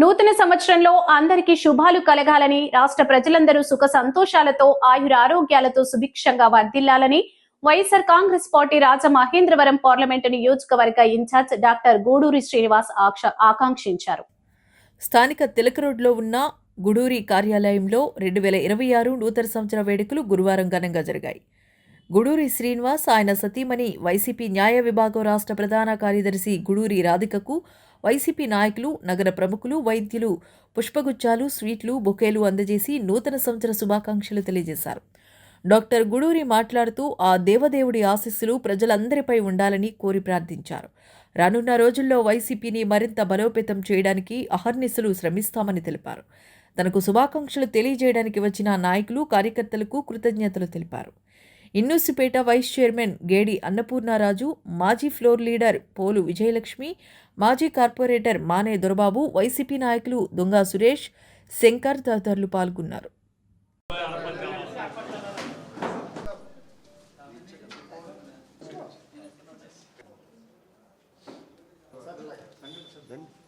నూతన సంవత్సరంలో అందరికీ శుభాలు కలగాలని రాష్ట్ర ప్రజలందరూ సుఖ సంతోషాలతో ఆయుర ఆరోగ్యాలతో సుభిక్షంగా వర్ధిల్లాలని YSR Congress party Rajamahendravaram parliament నియోజకవర్గ in charge doctor Guduri Srinivas ఆకాంక్షించారు. స్థానిక తిలక రోడ్లో ఉన్న గుడూరి కార్యాలయంలో రెండు వేల ఇరవై ఆరు నూతన సంవత్సర వేడుకలు గురువారం ఘనంగా జరిగాయి. గుడూరి శ్రీనివాస్ ఆయన సతీమణి వైసీపీ న్యాయ విభాగం రాష్ట్ర ప్రధాన కార్యదర్శి గుడూరి రాధికకు వైసీపీ నాయకులు నగర ప్రముఖులు వైద్యులు పుష్పగుచ్చాలు స్వీట్లు బొకేలు అందజేసి నూతన సంవత్సర శుభాకాంక్షలు తెలియజేశారు. డాక్టర్ గుడూరి మాట్లాడుతూ ఆ దేవదేవుడి ఆశీస్సులు ప్రజలందరిపై ఉండాలని కోరి ప్రార్థించారు. రానున్న రోజుల్లో వైసీపీని మరింత బలోపేతం చేయడానికి అహర్నిశలు శ్రమిస్తామని తెలిపారు. తనకు శుభాకాంక్షలు తెలియజేయడానికి వచ్చిన నాయకులు కార్యకర్తలకు కృతజ్ఞతలు తెలిపారు. ఇన్నూసిపేట వైస్ చైర్మన్ గేడి అన్నపూర్ణారాజు మాజీ ఫ్లోర్ లీడర్ పోలు విజయలక్ష్మి మాజీ కార్పొరేటర్ మానే దొరబాబు వైసీపీ నాయకులు దొంగ సురేష్ శంకర్ తదితరులు పాల్గొన్నారు. Happy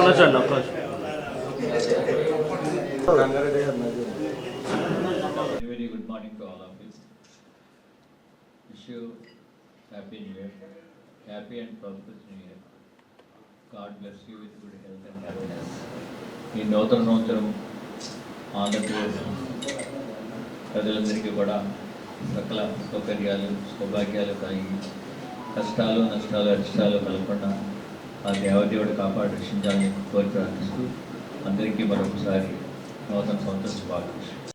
Close or not close? Happy New Year! Happy New Year! Very good morning to all of you. Wish you happy new year, happy and prosperous new year. God bless you with good health and happiness. ఈ నూతన సంవత్సరం ఆంధ్రప్రదేశ్ ప్రజలందరికీ కూడా సకల సౌకర్యాలు సౌభాగ్యాలు కలిగి కష్టాలు నష్టాలు అరిష్టాలు కలగకుండా ఆ దేవదేవుడు కాపాడు రక్షించాలని కోరి ప్రార్థిస్తూ అందరికీ మరొకసారి నూతన సంవత్సర శుభాకాంక్షలు